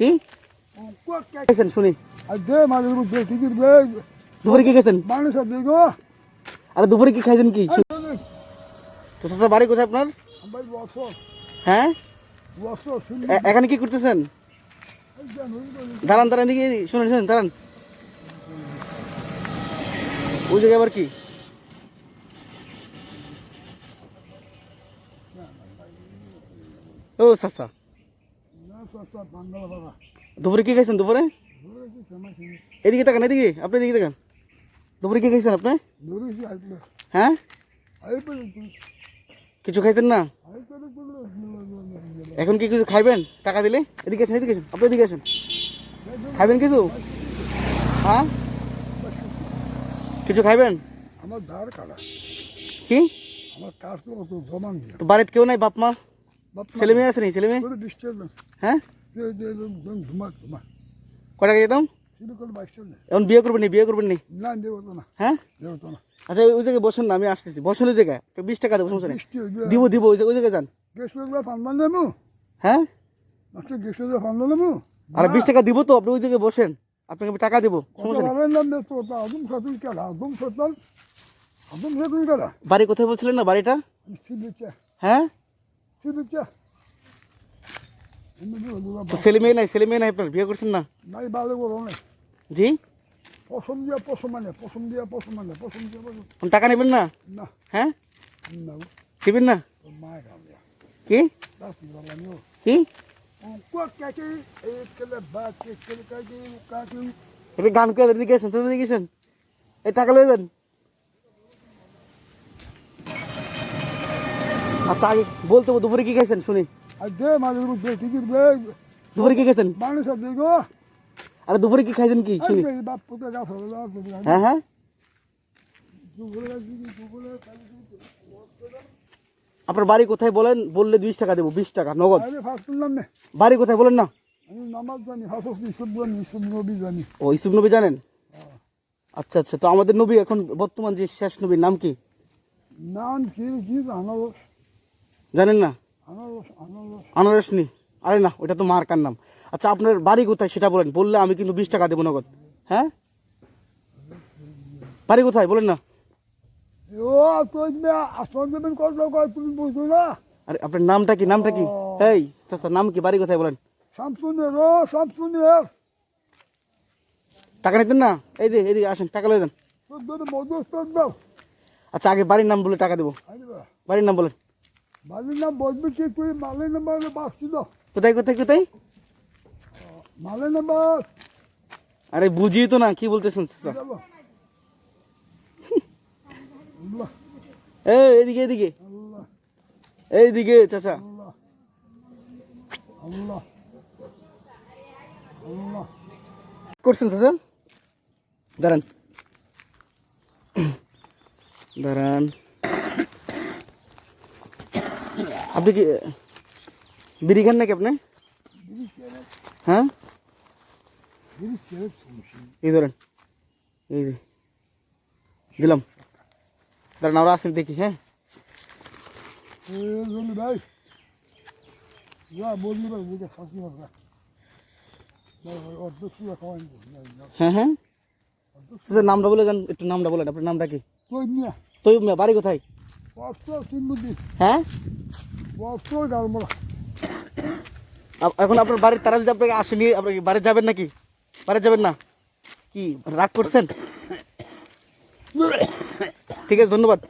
কি? খাইছেন শুনি। দে মাঝে বেশি দিবে দুপুরে কি খাইছেন মানুষ দেখো আরে দুপুরে কি খাইছেন কি? তো চাচা, বাড়ি কোথায় আপনার? আমার বছর হ্যাঁ? বছর শুনি এ- এখানে কি করতেছেন? দাঁড়ান দাঁড়ান দিকে শুনেন শুনেন, দাঁড়ান। ওই জায়গায় আবার কি? ও, চাচা। দুপুরে কি খাইছেন দুপুরে? এদিকে তাকান এদিকে আপনি এদিকে তাকান। দুপুরে কি খাইছেন আপনি? হ্যাঁ? কিছু খাইছেন না? এখন কি কিছু খাইবেন? টাকা দিলে? এদিকে আসেন এদিকে আসেন আপনি এদিকে আসেন। খাইবেন কিছু? হ্যাঁ? কিছু খাইবেন? আমার ধার কাটা। কি? আমার কাজ তো অত জমা দিয়ে তো বাড়িতে কেউ নাই বাপ মা? ছেলে মেয়ে আছে নি? ছেলে মেয়ে? হ্যাঁ? কয় যেতাম? এখন বিয়ে করবেন নি? বিয়ে করবেন নি? না দেবো তো না। হ্যাঁ? আচ্ছা ওই জায়গায় বসুন না আমি আসতেছি। বসুন ওই জায়গায়। বিশ টাকা দেবো সমস্যা নেই। দিব দিব ওই জায়গায় ওই জায়গায় যান। হ্যাঁ? আর বিশ টাকা দিব তো আপনি ওই জায়গায় বসেন। আপনাকে আমি টাকা দেবো বাড়ি কোথায় বলছিলেন না বাড়িটা? সিবিচা হ্যাঁ সিবিচা তো ছেলে মেয়ে নাই ছেলে মেয়ে নাই আপনার বিয়ে করছেন না নাই ভালো করো না জি পছন্দ দিয়া পছন্দ মানে পছন্দ দিয়া পছন্দ মানে পছন্দ দিয়া পছন্দ আপনি টাকা নেবেন না না হ্যাঁ না দিবেন না তোর মায়ের কাম দিয়া কি দাস বলা নিও কি কোয়া কাকে এই কেলে বা কে কেলে কাকে কাকে এটা গান করে এদিকে গেছেন তো এদিকে গেছেন এই টাকা লয়ে যান আচ্ছা আগে বলতে দুপুরে কি খাইছেন? শুনি। দুপুরে কি খাইছেন? আরে দুপুরে কি খাইছেন কি? শুনি। হ্যাঁ হ্যাঁ। আপনার বাড়ি কোথায় বলেন? বললে বিশ টাকা দেবো বিশ টাকা নগদ। বাড়ি কোথায় বলেন না? জানি জানি জানি। ও ইসুফ নবী জানেন? আচ্ছা আচ্ছা তো আমাদের নবী এখন বর্তমান যে শেষ নবীর নাম কি? নাম কি কি আনারস জানেন না? আনারস নি আরে না ওটা তো মার্কার নাম। আচ্ছা আপনার বাড়ি কোথায় সেটা বলেন। বললে আমি কিন্তু বিশ টাকা দেবো নগদ। হ্যাঁ? বাড়ি কোথায়? বলেন না। আরে আপনার নামটা কি? নামটা কি? এই আচ্ছা নাম কি? বাড়ি কোথায় বলেন? টাকা নিতেন না? এই যে এইদিকে আসেন টাকা লয়ে যান। আচ্ছা আগে বাড়ির নাম বলে টাকা দেবো। বাড়ির নাম বলেন। মালির নাম বলবি কি তুই? মালের নাম্বার বাঁচছিল কোথায় কোথায় কোথায়? মালের নাম্বার আরে বুঝি তো না কি বলতেছেন? এই এদিকে এদিকে। এইদিকে চাচা। করছেন চাচা? দাঁড়ান। দাঁড়ান। আপনি কি বিড়ি খান নাকি আপনি হ্যাঁ বিড়ি ছেড়ে শুনছি এই ধরেন এই যে দিলাম দাঁড়ান আমরা আসেন দেখি হ্যাঁ এ বলি ভাই যা বললি ভাই বুঝে শান্তি হবে অর্ধেক সুরা খাওয়াই হ্যাঁ হ্যাঁ চাচা নামটা বলে যান একটু নামটা বলেন আপনার নামটা কি তুই নিয়ে তৈব মিয়া বাড়ি কোথায় কষ্ট সিন্ধুদি হ্যাঁ কষ্ট গালমরা আপ- এখন আপনার বাড়ির তারা যদি আপনাকে আসেনি আপনি কি বাড়ি যাবেন নাকি? বাড়ি যাবেন না? কি, রাগ করছেন? ঠিক আছে, ধন্যবাদ।